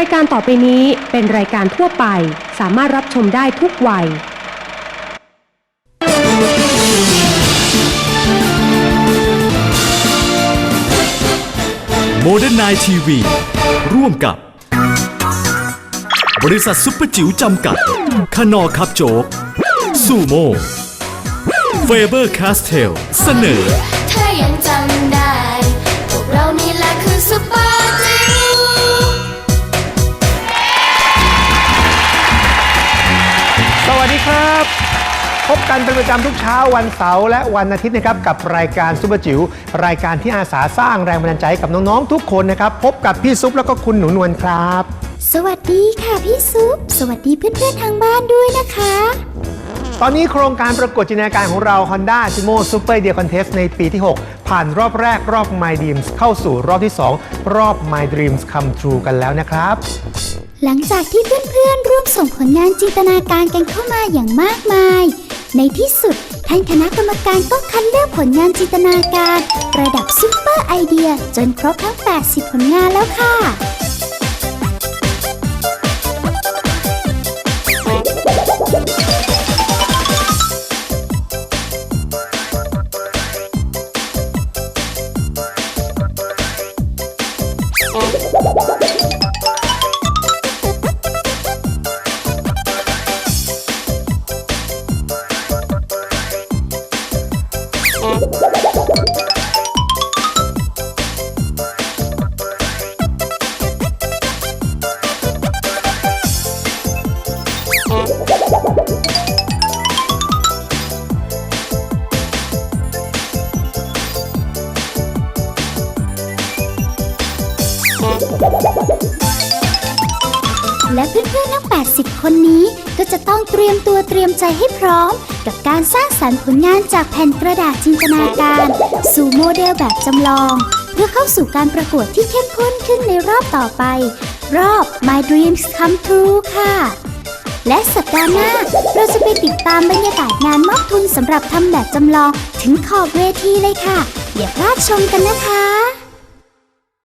ายการต่อไปนี้เป็นรายการทั่วไป สามารถรับชมได้ทุกวัย โมเดิร์นไนทีวีร่วมกับบริษัทซุปเปอร์จิ๋วจำกัดขนอคับโจ๊กซูโม่เฟเบอร์คาสเทล เสนอถ้ายังจำได้ พบกันเป็นประจำทุกเช้าวันเสาร์และวันอาทิตย์นะครับกับรายการซุปเปอร์จิ๋วรายการที่อาสาสร้างแรงบันดาลใจให้กับน้องๆทุกคนนะครับ พบกับพี่ซุปแล้วก็คุณหนูนวลครับ สวัสดีค่ะพี่ซุป สวัสดีเพื่อนๆทางบ้านด้วยนะคะ ตอนนี้โครงการประกวดจินตนาการของเรา Honda a t i m o Super Idea Contest ในปีที่ 6 ผ่านรอบแรกรอบ My Dreams เข้าสู่รอบที่ 2 รอบ My Dreams Come True กันแล้วนะครับ หลังจากที่เพื่อนๆร่วมส่งผลงานจินตนาการกันเข้ามาอย่างมากมาย ในที่สุดท่านคณะกรรมการก็คัดเลือกผลงานจินตนาการ ระดับซุปเปอร์ไอเดียจนครบทั้ง 80 ผลงานแล้วค่ะ และเพื่อนๆทั้ง 80 คนนี้ก็จะต้องเตรียมตัวเตรียมใจให้พร้อม กับการสร้างสรรค์ผลงานจากแผ่นกระดาษจินตนาการ สู่โมเดลแบบจำลอง เพื่อเข้าสู่การประกวดที่เข้มข้นขึ้นในรอบต่อไป รอบ My Dreams Come True ค่ะและสัปดาห์หน้า เราจะไปติดตามบรรยากาศงานมอบทุนสำหรับทำแบบจำลองถึงขอบเวทีเลยค่ะ อย่าพลาดชมกันนะคะ